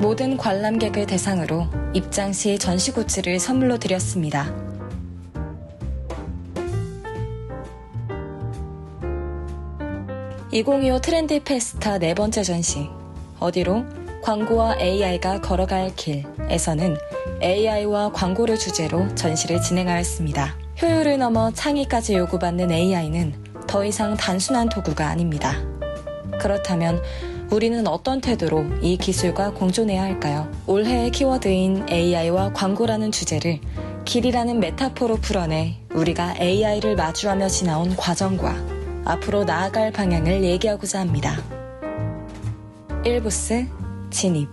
모든 관람객을 대상으로 입장 시 전시 굿즈를 선물로 드렸습니다. (2025) 트렌드 페스타 네 번째 전시 어디로 광고와 AI가 걸어갈 길에서는 AI와 광고를 주제로 전시를 진행하였습니다. 효율을 넘어 창의까지 요구받는 AI는 더 이상 단순한 도구가 아닙니다. 그렇다면 우리는 어떤 태도로 이 기술과 공존해야 할까요? 올해의 키워드인 AI와 광고라는 주제를 길이라는 메타포로 풀어내 우리가 AI를 마주하며 지나온 과정과 앞으로 나아갈 방향을 얘기하고자 합니다. 1부스 진입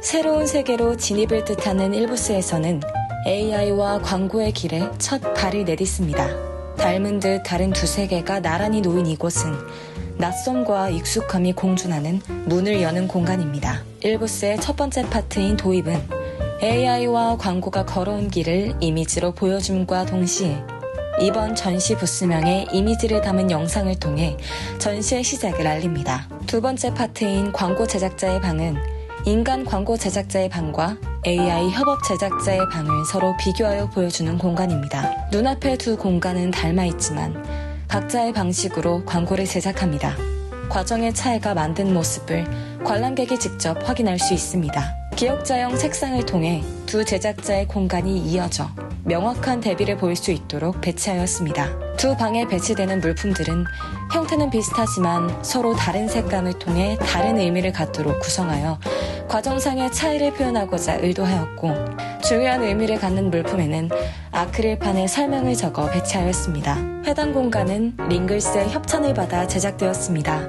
새로운 세계로 진입을 뜻하는 1부스에서는 AI와 광고의 길에 첫 발을 내딛습니다. 닮은 듯 다른 두 세계가 나란히 놓인 이곳은 낯섦과 익숙함이 공존하는 문을 여는 공간입니다. 1부스의 첫 번째 파트인 도입은 AI와 광고가 걸어온 길을 이미지로 보여줌과 동시에 이번 전시 부스명의 이미지를 담은 영상을 통해 전시의 시작을 알립니다. 두 번째 파트인 광고 제작자의 방은 인간 광고 제작자의 방과 AI 협업 제작자의 방을 서로 비교하여 보여주는 공간입니다. 눈앞의 두 공간은 닮아 있지만 각자의 방식으로 광고를 제작합니다. 과정의 차이가 만든 모습을 관람객이 직접 확인할 수 있습니다. 기억자형 색상을 통해 두 제작자의 공간이 이어져 명확한 대비를 보일 수 있도록 배치하였습니다. 두 방에 배치되는 물품들은 형태는 비슷하지만 서로 다른 색감을 통해 다른 의미를 갖도록 구성하여 과정상의 차이를 표현하고자 의도하였고 중요한 의미를 갖는 물품에는 아크릴판에 설명을 적어 배치하였습니다. 해당 공간은 링글스의 협찬을 받아 제작되었습니다.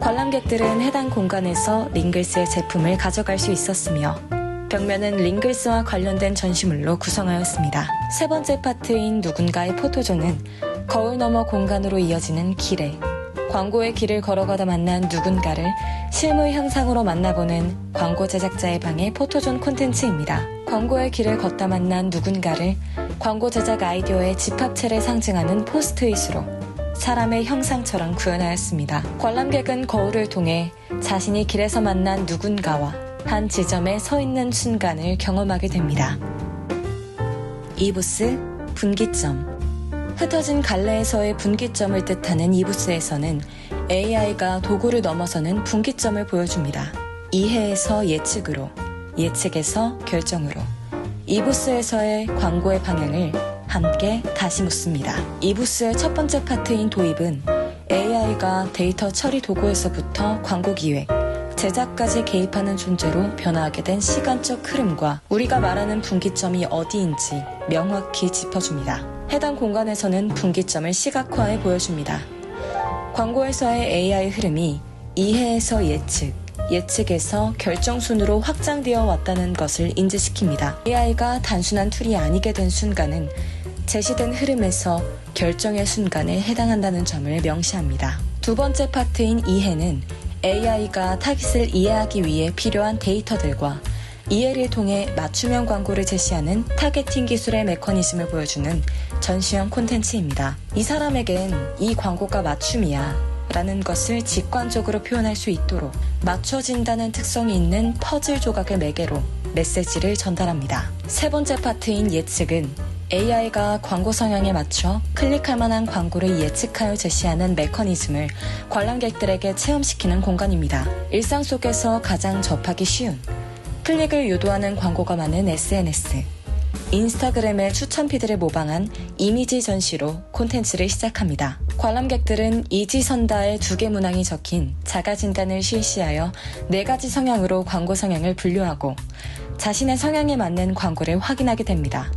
관람객들은 해당 공간에서 링글스의 제품을 가져갈 수 있었으며 벽면은 링글스와 관련된 전시물로 구성하였습니다. 세 번째 파트인 누군가의 포토존은 거울 너머 공간으로 이어지는 길에 광고의 길을 걸어가다 만난 누군가를 실물 형상으로 만나보는 광고 제작자의 방의 포토존 콘텐츠입니다. 광고의 길을 걷다 만난 누군가를 광고 제작 아이디어의 집합체를 상징하는 포스트잇으로 사람의 형상처럼 구현하였습니다. 관람객은 거울을 통해 자신이 길에서 만난 누군가와 한 지점에 서 있는 순간을 경험하게 됩니다. 이부스 분기점 흩어진 갈래에서의 분기점을 뜻하는 이부스에서는 AI가 도구를 넘어서는 분기점을 보여줍니다. 이해에서 예측으로, 예측에서 결정으로, 이부스에서의 광고의 방향을 함께 다시 묻습니다. 이부스의 첫 번째 파트인 도입은 AI가 데이터 처리 도구에서부터 광고 기획, 제작까지 개입하는 존재로 변화하게 된 시간적 흐름과 우리가 말하는 분기점이 어디인지 명확히 짚어줍니다. 해당 공간에서는 분기점을 시각화해 보여줍니다. 광고에서의 AI 흐름이 이해에서 예측, 예측에서 결정순으로 확장되어 왔다는 것을 인지시킵니다. AI가 단순한 툴이 아니게 된 순간은 제시된 흐름에서 결정의 순간에 해당한다는 점을 명시합니다. 두 번째 파트인 이해는 AI가 타깃을 이해하기 위해 필요한 데이터들과 이해를 통해 맞춤형 광고를 제시하는 타겟팅 기술의 메커니즘을 보여주는 전시형 콘텐츠입니다. 이 사람에겐 이 광고가 맞춤이야. 라는 것을 직관적으로 표현할 수 있도록 맞춰진다는 특성이 있는 퍼즐 조각을 매개로 메시지를 전달합니다. 세 번째 파트인 예측은 AI가 광고 성향에 맞춰 클릭할 만한 광고를 예측하여 제시하는 메커니즘을 관람객들에게 체험시키는 공간입니다. 일상 속에서 가장 접하기 쉬운 클릭을 유도하는 광고가 많은 SNS, 인스타그램의 추천 피드를 모방한 이미지 전시로 콘텐츠를 시작합니다. 관람객들은 이지선다의 두 개 문항이 적힌 자가 진단을 실시하여 네 가지 성향으로 광고 성향을 분류하고 자신의 성향에 맞는 광고를 확인하게 됩니다.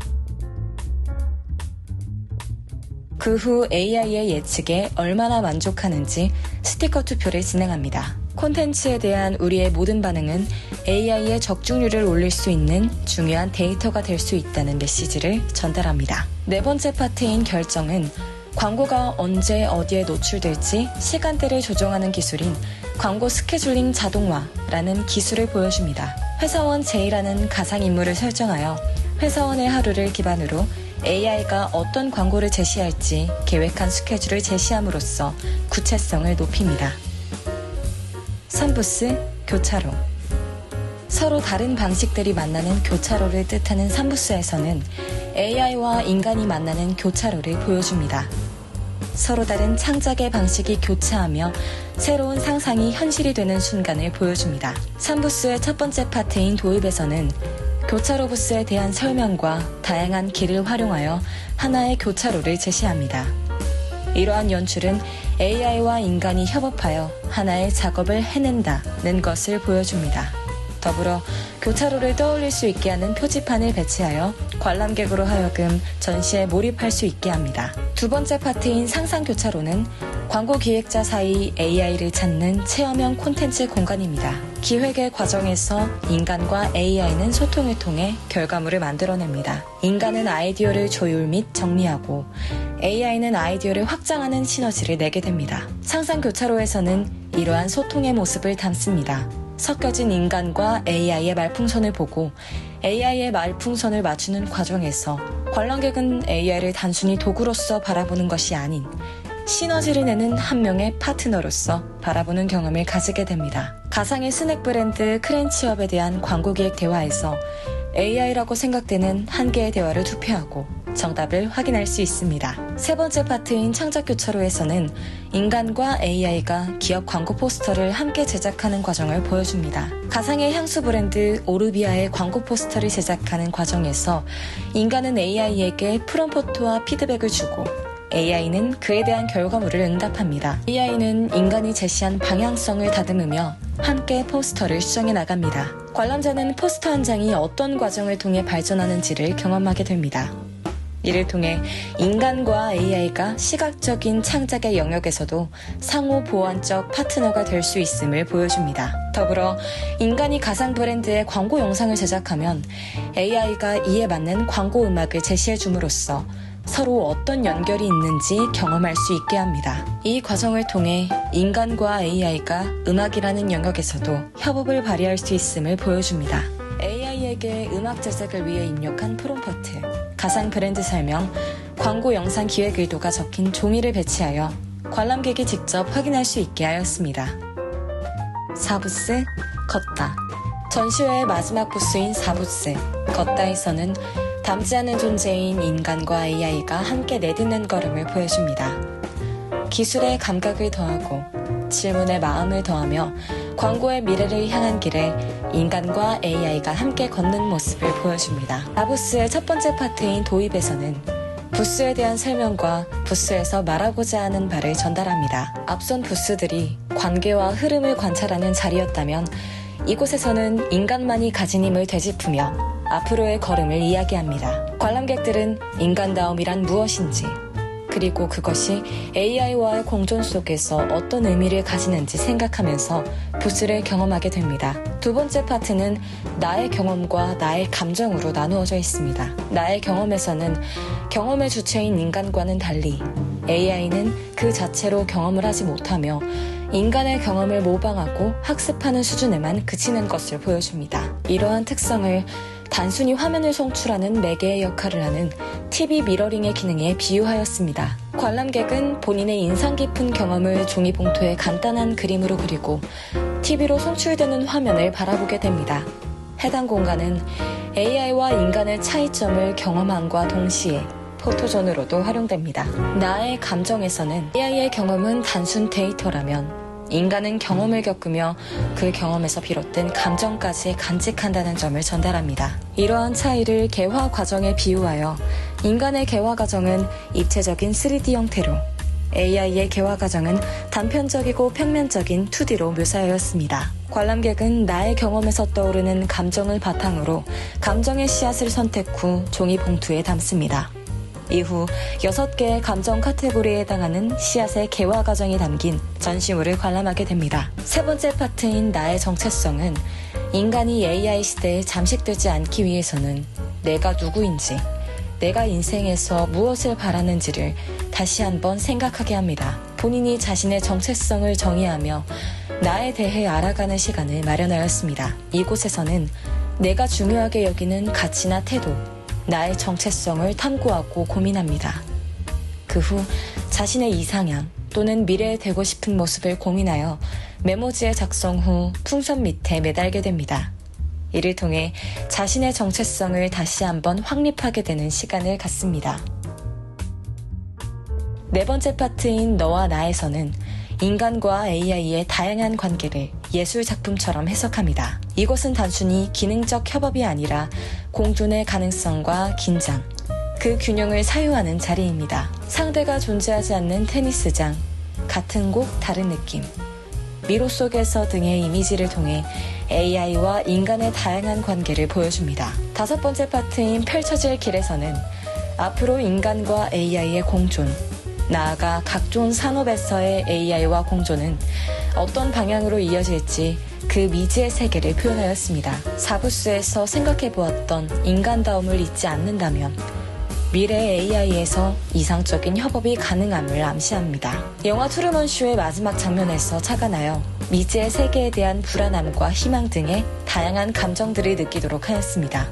그 후 AI의 예측에 얼마나 만족하는지 스티커 투표를 진행합니다. 콘텐츠에 대한 우리의 모든 반응은 AI의 적중률을 올릴 수 있는 중요한 데이터가 될 수 있다는 메시지를 전달합니다. 네 번째 파트인 결정은 광고가 언제 어디에 노출될지 시간대를 조정하는 기술인 광고 스케줄링 자동화라는 기술을 보여줍니다. 회사원 J라는 가상인물을 설정하여 회사원의 하루를 기반으로 AI가 어떤 광고를 제시할지 계획한 스케줄을 제시함으로써 구체성을 높입니다. 3부스 교차로 서로 다른 방식들이 만나는 교차로를 뜻하는 3부스에서는 AI와 인간이 만나는 교차로를 보여줍니다. 서로 다른 창작의 방식이 교차하며 새로운 상상이 현실이 되는 순간을 보여줍니다. 3부스의 첫 번째 파트인 도입에서는 교차로 부스에 대한 설명과 다양한 길을 활용하여 하나의 교차로를 제시합니다. 이러한 연출은 AI와 인간이 협업하여 하나의 작업을 해낸다는 것을 보여줍니다. 더불어 교차로를 떠올릴 수 있게 하는 표지판을 배치하여 관람객으로 하여금 전시에 몰입할 수 있게 합니다. 두 번째 파트인 상상 교차로는 광고 기획자 사이 AI를 찾는 체험형 콘텐츠 공간입니다. 기획의 과정에서 인간과 AI는 소통을 통해 결과물을 만들어냅니다. 인간은 아이디어를 조율 및 정리하고 AI는 아이디어를 확장하는 시너지를 내게 됩니다. 상상 교차로에서는 이러한 소통의 모습을 담습니다. 섞여진 인간과 AI의 말풍선을 보고 AI의 말풍선을 맞추는 과정에서 관람객은 AI를 단순히 도구로서 바라보는 것이 아닌 시너지를 내는 한 명의 파트너로서 바라보는 경험을 가지게 됩니다. 가상의 스낵 브랜드 크렌치업에 대한 광고 기획 대화에서 AI라고 생각되는 한 개의 대화를 투표하고 정답을 확인할 수 있습니다. 세 번째 파트인 창작 교차로에서는 인간과 AI가 기업 광고 포스터를 함께 제작하는 과정을 보여줍니다. 가상의 향수 브랜드 오르비아의 광고 포스터를 제작하는 과정에서 인간은 AI에게 프롬포트와 피드백을 주고 AI는 그에 대한 결과물을 응답합니다. AI는 인간이 제시한 방향성을 다듬으며 함께 포스터를 수정해 나갑니다. 관람자는 포스터 한 장이 어떤 과정을 통해 발전하는지를 경험하게 됩니다. 이를 통해 인간과 AI가 시각적인 창작의 영역에서도 상호 보완적 파트너가 될 수 있음을 보여줍니다. 더불어 인간이 가상 브랜드의 광고 영상을 제작하면 AI가 이에 맞는 광고 음악을 제시해 줌으로써 서로 어떤 연결이 있는지 경험할 수 있게 합니다. 이 과정을 통해 인간과 AI가 음악이라는 영역에서도 협업을 발휘할 수 있음을 보여줍니다. AI에게 음악 제작을 위해 입력한 프롬포트, 가상 브랜드 설명, 광고 영상 기획 의도가 적힌 종이를 배치하여 관람객이 직접 확인할 수 있게 하였습니다. 4부스 걷다 전시회의 마지막 부스인 4부스 걷다에서는 닮지 않은 존재인 인간과 AI가 함께 내딛는 걸음을 보여줍니다. 기술의 감각을 더하고 질문의 마음을 더하며 광고의 미래를 향한 길에 인간과 AI가 함께 걷는 모습을 보여줍니다. 라부스의 첫 번째 파트인 도입에서는 부스에 대한 설명과 부스에서 말하고자 하는 바를 전달합니다. 앞선 부스들이 관계와 흐름을 관찰하는 자리였다면 이곳에서는 인간만이 가진 힘을 되짚으며 앞으로의 걸음을 이야기합니다. 관람객들은 인간다움이란 무엇인지, 그리고 그것이 AI와의 공존 속에서 어떤 의미를 가지는지 생각하면서 부스를 경험하게 됩니다. 두 번째 파트는 나의 경험과 나의 감정으로 나누어져 있습니다. 나의 경험에서는 경험의 주체인 인간과는 달리 AI는 그 자체로 경험을 하지 못하며 인간의 경험을 모방하고 학습하는 수준에만 그치는 것을 보여줍니다. 이러한 특성을 단순히 화면을 송출하는 매개의 역할을 하는 TV 미러링의 기능에 비유하였습니다. 관람객은 본인의 인상 깊은 경험을 종이봉투에 간단한 그림으로 그리고 TV로 송출되는 화면을 바라보게 됩니다. 해당 공간은 AI와 인간의 차이점을 경험함과 동시에 포토존으로도 활용됩니다. 나의 감정에서는 AI의 경험은 단순 데이터라면 인간은 경험을 겪으며 그 경험에서 비롯된 감정까지 간직한다는 점을 전달합니다. 이러한 차이를 개화 과정에 비유하여 인간의 개화 과정은 입체적인 3D 형태로 AI의 개화 과정은 단편적이고 평면적인 2D로 묘사하였습니다. 관람객은 나의 경험에서 떠오르는 감정을 바탕으로 감정의 씨앗을 선택 후 종이 봉투에 담습니다. 이후 6개의 감정 카테고리에 해당하는 씨앗의 개화 과정이 담긴 전시물을 관람하게 됩니다. 세 번째 파트인 나의 정체성은 인간이 AI 시대에 잠식되지 않기 위해서는 내가 누구인지, 내가 인생에서 무엇을 바라는지를 다시 한번 생각하게 합니다. 본인이 자신의 정체성을 정의하며 나에 대해 알아가는 시간을 마련하였습니다. 이곳에서는 내가 중요하게 여기는 가치나 태도, 나의 정체성을 탐구하고 고민합니다. 그 후 자신의 이상향 또는 미래에 되고 싶은 모습을 고민하여 메모지에 작성 후 풍선 밑에 매달게 됩니다. 이를 통해 자신의 정체성을 다시 한번 확립하게 되는 시간을 갖습니다. 네 번째 파트인 너와 나에서는 인간과 AI의 다양한 관계를 예술 작품처럼 해석합니다. 이곳은 단순히 기능적 협업이 아니라 공존의 가능성과 긴장, 그 균형을 사유하는 자리입니다. 상대가 존재하지 않는 테니스장, 같은 곡 다른 느낌. 미로 속에서 등의 이미지를 통해 AI와 인간의 다양한 관계를 보여줍니다. 다섯 번째 파트인 펼쳐질 길에서는 앞으로 인간과 AI의 공존, 나아가 각종 산업에서의 AI와 공존은 어떤 방향으로 이어질지 그 미지의 세계를 표현하였습니다. 사부스에서 생각해 보았던 인간다움을 잊지 않는다면 미래 AI에서 이상적인 협업이 가능함을 암시합니다. 영화 투르먼쇼의 마지막 장면에서 착안하여 미지의 세계에 대한 불안함과 희망 등의 다양한 감정들을 느끼도록 하였습니다.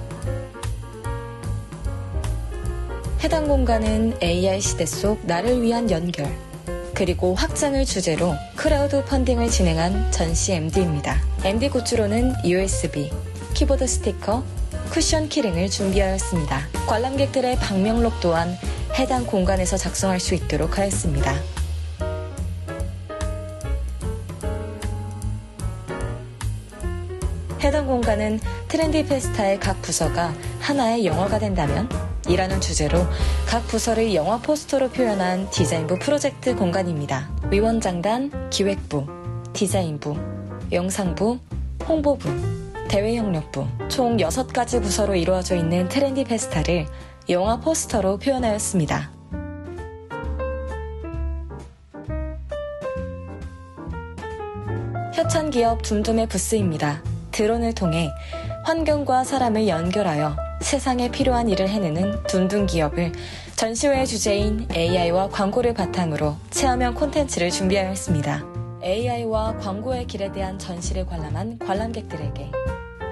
해당 공간은 AI 시대 속 나를 위한 연결, 그리고 확장을 주제로 크라우드 펀딩을 진행한 전시 MD입니다. MD 굿즈로는 USB, 키보드 스티커, 쿠션 키링을 준비하였습니다. 관람객들의 방명록 또한 해당 공간에서 작성할 수 있도록 하였습니다. 해당 공간은 트렌디 페스타의 각 부서가 하나의 영화가 된다면 이라는 주제로 각 부서를 영화 포스터로 표현한 디자인부 프로젝트 공간입니다. 위원장단, 기획부, 디자인부, 영상부, 홍보부, 대외협력부 총 6가지 부서로 이루어져 있는 트렌디 페스타를 영화 포스터로 표현하였습니다. 협찬 기업 둠둠의 부스입니다. 드론을 통해 환경과 사람을 연결하여 세상에 필요한 일을 해내는 둔둔 기업을 전시회의 주제인 AI와 광고를 바탕으로 체험형 콘텐츠를 준비하였습니다. AI와 광고의 길에 대한 전시를 관람한 관람객들에게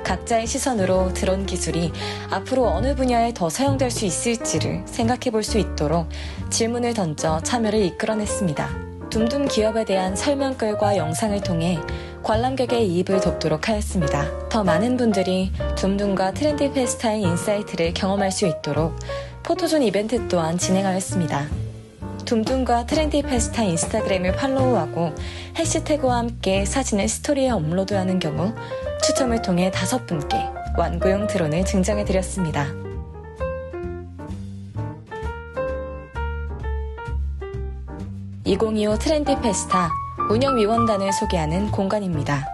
각자의 시선으로 드론 기술이 앞으로 어느 분야에 더 사용될 수 있을지를 생각해 볼 수 있도록 질문을 던져 참여를 이끌어냈습니다. 둠둠 기업에 대한 설명글과 영상을 통해 관람객의 이입을 돕도록 하였습니다. 더 많은 분들이 둠둠과 트렌디 페스타의 인사이트를 경험할 수 있도록 포토존 이벤트 또한 진행하였습니다. 둠둠과 트렌디 페스타 인스타그램을 팔로우하고 해시태그와 함께 사진을 스토리에 업로드하는 경우 추첨을 통해 다섯 분께 완구용 드론을 증정해드렸습니다. 2025 트렌디 페스타 운영위원단을 소개하는 공간입니다.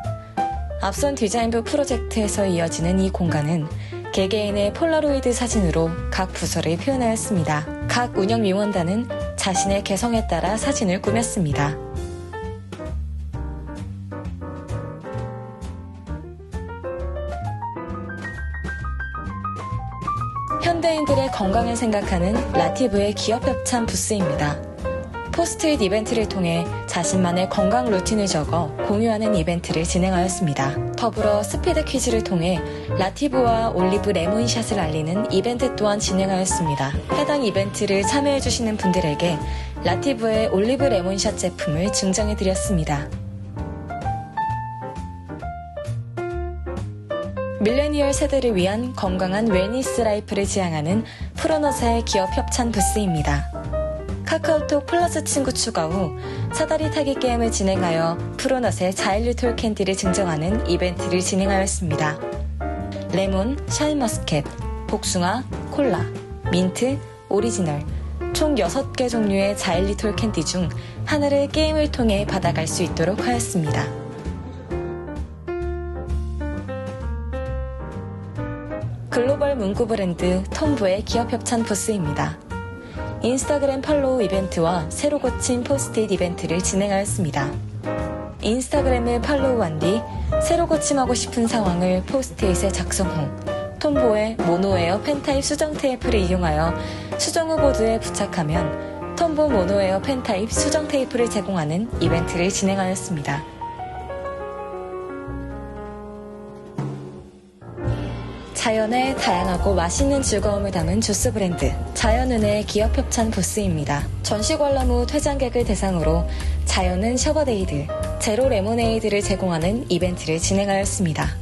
앞선 디자인부 프로젝트에서 이어지는 이 공간은 개개인의 폴라로이드 사진으로 각 부서를 표현하였습니다. 각 운영위원단은 자신의 개성에 따라 사진을 꾸몄습니다. 현대인들의 건강을 생각하는 라티브의 기업 협찬 부스입니다. 포스트잇 이벤트를 통해 자신만의 건강 루틴을 적어 공유하는 이벤트를 진행하였습니다. 더불어 스피드 퀴즈를 통해 라티브와 올리브 레몬샷을 알리는 이벤트 또한 진행하였습니다. 해당 이벤트를 참여해주시는 분들에게 라티브의 올리브 레몬샷 제품을 증정해드렸습니다. 밀레니얼 세대를 위한 건강한 웰니스 라이프를 지향하는 프로너사의 기업 협찬 부스입니다. 카카오톡 플러스 친구 추가 후 사다리 타기 게임을 진행하여 프로넛의 자일류 톨캔디를 증정하는 이벤트를 진행하였습니다. 레몬, 샤인머스켓, 복숭아, 콜라, 민트, 오리지널 총 6개 종류의 자일리톨 캔디 중 하나를 게임을 통해 받아갈 수 있도록 하였습니다. 글로벌 문구 브랜드 톰브의 기업 협찬 부스입니다. 인스타그램 팔로우 이벤트와 새로 고친 포스트잇 이벤트를 진행하였습니다. 인스타그램을 팔로우한 뒤 새로 고침하고 싶은 상황을 포스트잇에 작성 후 톰보의 모노에어 펜타입 수정 테이프를 이용하여 수정 후 보드에 부착하면 톰보 모노에어 펜타입 수정 테이프를 제공하는 이벤트를 진행하였습니다. 자연의 다양하고 맛있는 즐거움을 담은 주스 브랜드 자연은의 기업협찬 부스입니다. 전시 관람 후 퇴장객을 대상으로 자연은 셔버데이드, 제로 레모네이드를 제공하는 이벤트를 진행하였습니다.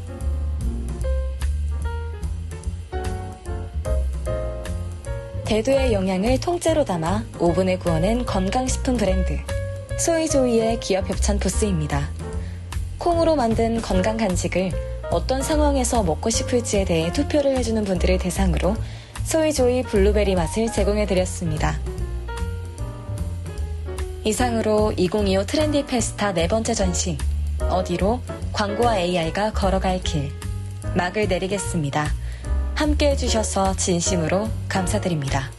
대두의 영양을 통째로 담아 오븐에 구워낸 건강식품 브랜드 소이조이의 기업협찬 부스입니다. 콩으로 만든 건강 간식을 어떤 상황에서 먹고 싶을지에 대해 투표를 해주는 분들을 대상으로 소이조이 블루베리 맛을 제공해드렸습니다. 이상으로 2025 트렌디 페스타 네 번째 전시 어디로 광고와 AI가 걸어갈 길 막을 내리겠습니다. 함께 해주셔서 진심으로 감사드립니다.